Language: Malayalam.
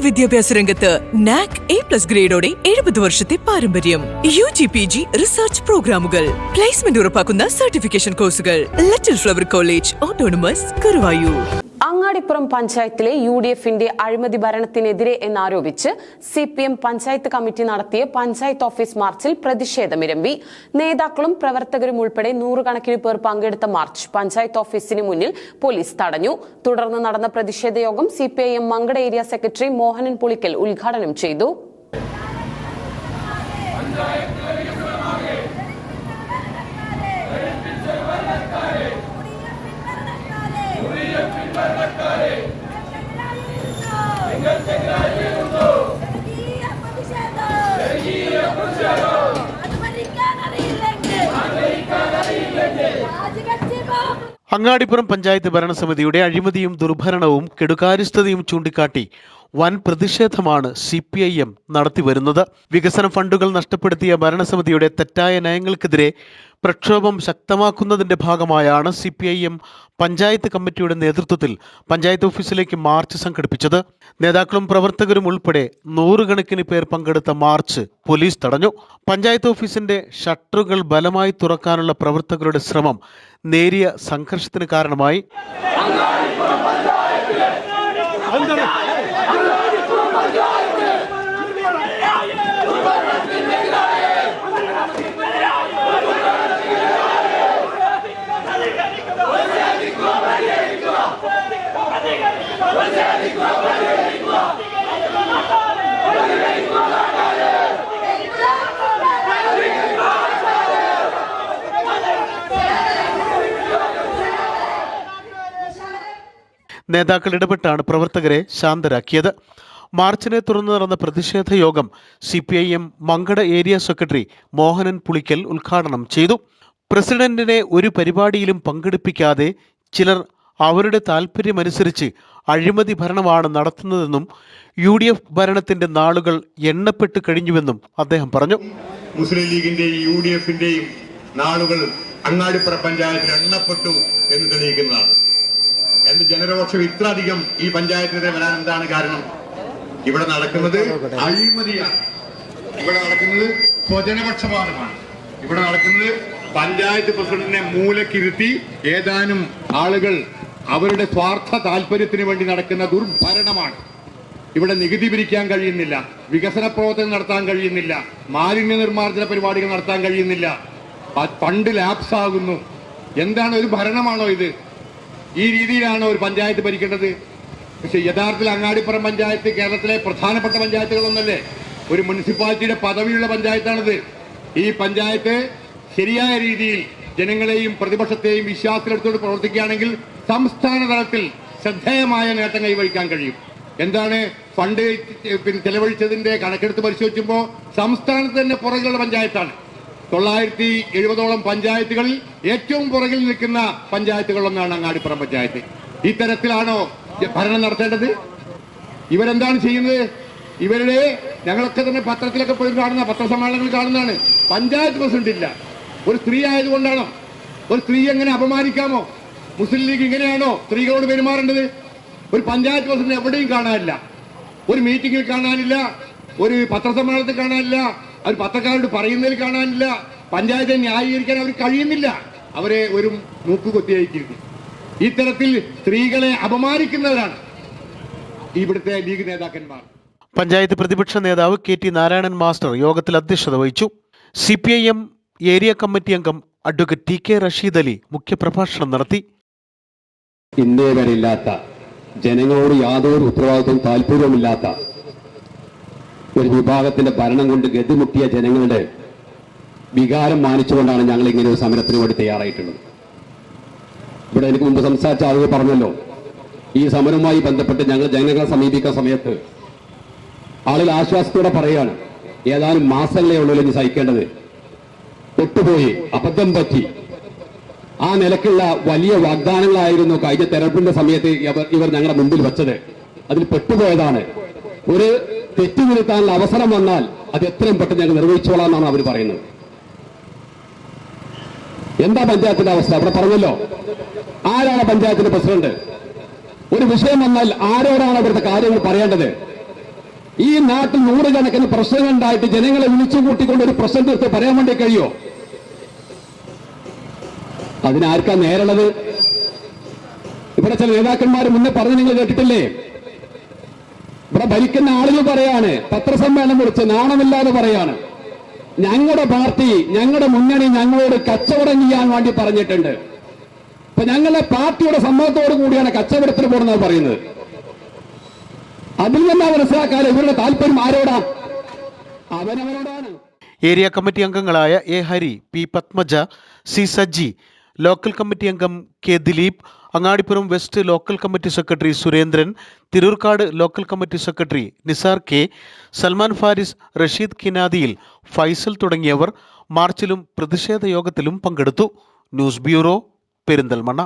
വിദ്യാഭ്യാസ രംഗത്ത് നാക് എ പ്ലസ് ഗ്രേഡോടെ എഴുപത് വർഷത്തെ പാരമ്പര്യം. U G P G research പ്രോഗ്രാമുകൾ പ്ലേസ്മെന്റ് ഉറപ്പാക്കുന്ന സർട്ടിഫിക്കേഷൻ കോഴ്സുകൾ Little Flower College autonomous Guruvayur Angadipuram പഞ്ചായത്തിലെ യു ഡി എഫിന്റെ അഴിമതി ഭരണത്തിനെതിരെ എന്നാരോപിച്ച് C P M panchayat committee നടത്തിയ പഞ്ചായത്ത് ഓഫീസ് മാർച്ചിൽ പ്രതിഷേധമിരമ്പി. നേതാക്കളും പ്രവർത്തകരും ഉൾപ്പെടെ നൂറുകണക്കിന് പേർ പങ്കെടുത്ത മാർച്ച് പഞ്ചായത്ത് ഓഫീസിന് മുന്നിൽ പോലീസ് തടഞ്ഞു. തുടർന്ന് നടന്ന പ്രതിഷേധ യോഗം C P I M Mankada area secretary Mohanan Pulikkal ഉദ്ഘാടനം ചെയ്തു. അങ്ങാടിപ്പുറം പഞ്ചായത്ത് ഭരണസമിതിയുടെ അഴിമതിയും ദുർഭരണവും കെടുകാര്യസ്ഥതയും ചൂണ്ടിക്കാട്ടി വൻ പ്രതിഷേധമാണ് സി പി ഐ എം നടത്തിവരുന്നത്. വികസന ഫണ്ടുകൾ നഷ്ടപ്പെടുത്തിയ ഭരണസമിതിയുടെ തെറ്റായ നയങ്ങൾക്കെതിരെ പ്രക്ഷോഭം ശക്തമാക്കുന്നതിന്റെ ഭാഗമായാണ് C P I M panchayat കമ്മിറ്റിയുടെ നേതൃത്വത്തിൽ പഞ്ചായത്ത് ഓഫീസിലേക്ക് മാർച്ച് സംഘടിപ്പിച്ചത്. നേതാക്കളും പ്രവർത്തകരും ഉൾപ്പെടെ നൂറുകണക്കിന് പേർ പങ്കെടുത്ത മാർച്ച് പോലീസ് തടഞ്ഞു. പഞ്ചായത്ത് ഓഫീസിന്റെ ഷട്ടറുകൾ ബലമായി തുറക്കാനുള്ള പ്രവർത്തകരുടെ ശ്രമം നേരിയ സംഘർഷത്തിന് കാരണമായി. നേതാക്കൾ ഇടപെട്ടാണ് പ്രവർത്തകരെ ശാന്തരാക്കിയത്. മാർച്ചിനെ തുടർന്ന് നടന്ന പ്രതിഷേധ യോഗം C P I M Mankada area secretary Mohanan Pulikkal ഉദ്ഘാടനം ചെയ്തു. പ്രസിഡന്റിനെ ഒരു പരിപാടിയിലും പങ്കെടുപ്പിക്കാതെ ചിലർ അവരുടെ താൽപ്പര്യമനുസരിച്ച് അഴിമതി ഭരണമാണ് നടത്തുന്നതെന്നും യു ഡി എഫ് ഭരണത്തിന്റെ നാളുകൾ എണ്ണപ്പെട്ട് കഴിഞ്ഞുവെന്നും അദ്ദേഹം പറഞ്ഞു. മുസ്ലിം ലീഗിന്റെയും യു ഡി എഫിന്റെയും നാളുകൾ അങ്ങാടിപ്പുറ പഞ്ചായത്തിൽ എണ്ണപ്പെട്ടു എന്ന് തെളിയിക്കുന്നതാണ്. എന്ത് ജനരോക്ഷം ഇത്ര അധികം ഈ പഞ്ചായത്തിനെതിരെ വരാൻ എന്താണ് കാരണം? ഇവിടെ നടക്കുന്നത് അഴിമതിയാണ്. ഇവിടെ നടക്കുന്നത് സ്വജനപക്ഷപാതമാണ്. ഇവിടെ നടക്കുന്നത് പഞ്ചായത്ത് പ്രസിഡന്റിനെ മൂലക്കിരുത്തി ഏതാനും ആളുകൾ അവരുടെ സ്വാർത്ഥ താല്പര്യത്തിന് വേണ്ടി നടക്കുന്ന ദുർഭരണമാണ്. ഇവിടെ നികുതി പിരിക്കാൻ കഴിയുന്നില്ല വികസന പ്രവർത്തനം നടത്താൻ കഴിയുന്നില്ല മാലിന്യ നിർമ്മാർജന പരിപാടികൾ നടത്താൻ കഴിയുന്നില്ല. ഫണ്ട് ലാപ്സ് ആകുന്നു എന്താണ് ഒരു ഭരണമാണോ ഇത്? ഈ രീതിയിലാണോ ഒരു പഞ്ചായത്ത് ഭരിക്കേണ്ടത്? പക്ഷെ യഥാർത്ഥത്തിൽ അങ്ങാടിപ്പുറം പഞ്ചായത്ത് കേരളത്തിലെ പ്രധാനപ്പെട്ട പഞ്ചായത്തുകളൊന്നല്ലേ? ഒരു മുനിസിപ്പാലിറ്റിയുടെ പദവിയുള്ള പഞ്ചായത്താണിത്. ഈ പഞ്ചായത്ത് ശരിയായ രീതിയിൽ ജനങ്ങളെയും പ്രതിപക്ഷത്തെയും വിശ്വാസത്തിലെടുത്തോട് പ്രവർത്തിക്കുകയാണെങ്കിൽ സംസ്ഥാന തലത്തിൽ ശ്രദ്ധേയമായ നേട്ടം കൈവരിക്കാൻ കഴിയും. എന്താണ് ഫണ്ട് പിന്നെ ചെലവഴിച്ചതിന്റെ കണക്കെടുത്ത് പരിശോധിക്കുമ്പോൾ സംസ്ഥാനത്ത് തന്നെ പുറകിലുള്ള പഞ്ചായത്താണ്. തൊള്ളായിരത്തി എഴുപതോളം പഞ്ചായത്തുകളിൽ ഏറ്റവും പുറകിൽ നിൽക്കുന്ന പഞ്ചായത്തുകളൊന്നാണ് അങ്ങാടിപ്പുറം പഞ്ചായത്ത്. ഇത്തരത്തിലാണോ ഭരണം നടത്തേണ്ടത്? ഇവരെന്താണ് ചെയ്യുന്നത്? ഇവരുടെ ഞങ്ങളൊക്കെ തന്നെ പത്രത്തിലൊക്കെ പോയി കാണുന്ന പത്രസമ്മേളനങ്ങൾ കാണുന്നതാണ്. പഞ്ചായത്ത് പ്രസിഡന്റ് ഇല്ല. ഒരു സ്ത്രീ ആയതുകൊണ്ടാണോ? ഒരു സ്ത്രീ എങ്ങനെ അപമാനിക്കാമോ? മുസ്ലിം ലീഗ് ഇങ്ങനെയാണോ സ്ത്രീകളോട് പെരുമാറേണ്ടത്? ഒരു പഞ്ചായത്ത് പ്രസിഡന്റ് എവിടെയും കാണാനില്ല. ഒരു മീറ്റിംഗിൽ കാണാനില്ല. ഒരു പത്രസമ്മേളനത്തിൽ കാണാനില്ല. അവർ പത്രക്കാരോട് പറയുന്നതിൽ കാണാനില്ല. പഞ്ചായത്തെ ന്യായീകരിക്കാൻ അവർ കഴിയുന്നില്ല. അവരെ ഒരു മൂക്ക് കൊത്തി അയക്കുന്നു ഇത്തരത്തിൽ സ്ത്രീകളെ അപമാനിക്കുന്നവരാണ് ഇവിടുത്തെ ലീഗ് നേതാക്കന്മാർ. പഞ്ചായത്ത് പ്രതിപക്ഷ നേതാവ് കെ ടി നാരായണൻ മാസ്റ്റർ യോഗത്തിൽ അധ്യക്ഷത വഹിച്ചു. സി ഏരിയ കമ്മിറ്റി അംഗം advocate T K Rasheed Ali മുഖ്യപ്രഭാഷണം നടത്തി. ഇന്നേ വരെ ഇല്ലാത്ത ജനങ്ങളോട് യാതൊരു ഉത്തരവാദിത്വവും താല്പര്യവുമില്ലാത്ത ഒരു വിഭാഗത്തിന്റെ ഭരണം കൊണ്ട് ഗതിമുട്ടിയ ജനങ്ങളുടെ വികാരം മാനിച്ചുകൊണ്ടാണ് ഞങ്ങൾ ഇങ്ങനെ ഒരു സമരത്തിന് വേണ്ടി തയ്യാറായിട്ടുള്ളത്. ഇവിടെ എനിക്ക് മുമ്പ് സംസാരിച്ച ആളുകൾ പറഞ്ഞല്ലോ ഈ സമരവുമായി ബന്ധപ്പെട്ട് ഞങ്ങൾ ജനങ്ങളെ സമീപിക്കുന്ന സമയത്ത് ആളുകൾ ആശ്വാസത്തോടെ പറയുകയാണ് ഏതാനും മാസങ്ങളെ ഉള്ളൂ ഇനി സഹിക്കേണ്ടത്. ഒട്ടുപോയി അബദ്ധം പറ്റി. ആ നിലക്കുള്ള വലിയ വാഗ്ദാനങ്ങളായിരുന്നു കഴിഞ്ഞ തെരഞ്ഞെടുപ്പിന്റെ സമയത്ത് ഇവർ ഞങ്ങളുടെ മുമ്പിൽ വെച്ചത്. അതിൽ പെട്ടുപോയതാണ്. ഒരു തെറ്റു തിരുത്താനുള്ള അവസരം വന്നാൽ അത് എത്രയും പെട്ടെന്ന് ഞങ്ങൾ നിർവഹിച്ചോളാം എന്നാണ് അവർ പറയുന്നത്. എന്താ പഞ്ചായത്തിന്റെ അവസ്ഥ? അവിടെ പറഞ്ഞല്ലോ. ആരാണ് പഞ്ചായത്തിന്റെ പ്രസിഡന്റ്? ഒരു വിഷയം വന്നാൽ ആരോടാണ് അവിടുത്തെ കാര്യങ്ങൾ പറയേണ്ടത്? ഈ നാട്ടിൽ നൂറുകണക്കിന് പ്രശ്നങ്ങൾ ഉണ്ടായിട്ട് ജനങ്ങളെ വിളിച്ചു കൂട്ടിക്കൊണ്ട് ഒരു പ്രശ്നം തീർത്ത് പറയാൻ വേണ്ടി കഴിയോ? അതിനാർക്കാ നേരുള്ളത്? ഇവിടെ ചില നേതാക്കന്മാർ മുന്നേ പറഞ്ഞു നിങ്ങൾ കേട്ടിട്ടില്ലേ? ഇവിടെ ഭരിക്കുന്ന ആളുകൾ പറയാണ് പത്രസമ്മേളനം കുറിച്ച് നാണമില്ലാതെ പറയാണ്. ഞങ്ങളുടെ പാർട്ടി ഞങ്ങളുടെ മുന്നണി ഞങ്ങളോട് കച്ചവടം ചെയ്യാൻ വേണ്ടി പറഞ്ഞിട്ടുണ്ട്. അപ്പൊ ഞങ്ങളുടെ പാർട്ടിയുടെ സമ്മതത്തോടു കൂടിയാണ് കച്ചവടത്തിന് പോകുന്നത് പറയുന്നത്. അതിൽ നിന്ന് മനസ്സിലാക്കാൻ ഇവരുടെ താല്പര്യം ആരോടാ? അവനവരോടാണ്. ഏരിയ കമ്മിറ്റി അംഗങ്ങളായ A Hari P Padmaja C Sajji local committee അംഗം K Dileep Angadipuram west local committee secretary Surendran Thirurkad local committee secretary Nisar K Salman Faris Rasheed കിനാദിയിൽ Faisal തുടങ്ങിയവർ മാർച്ചിലും പ്രതിഷേധ യോഗത്തിലും പങ്കെടുത്തു. News bureau Perinthalmanna.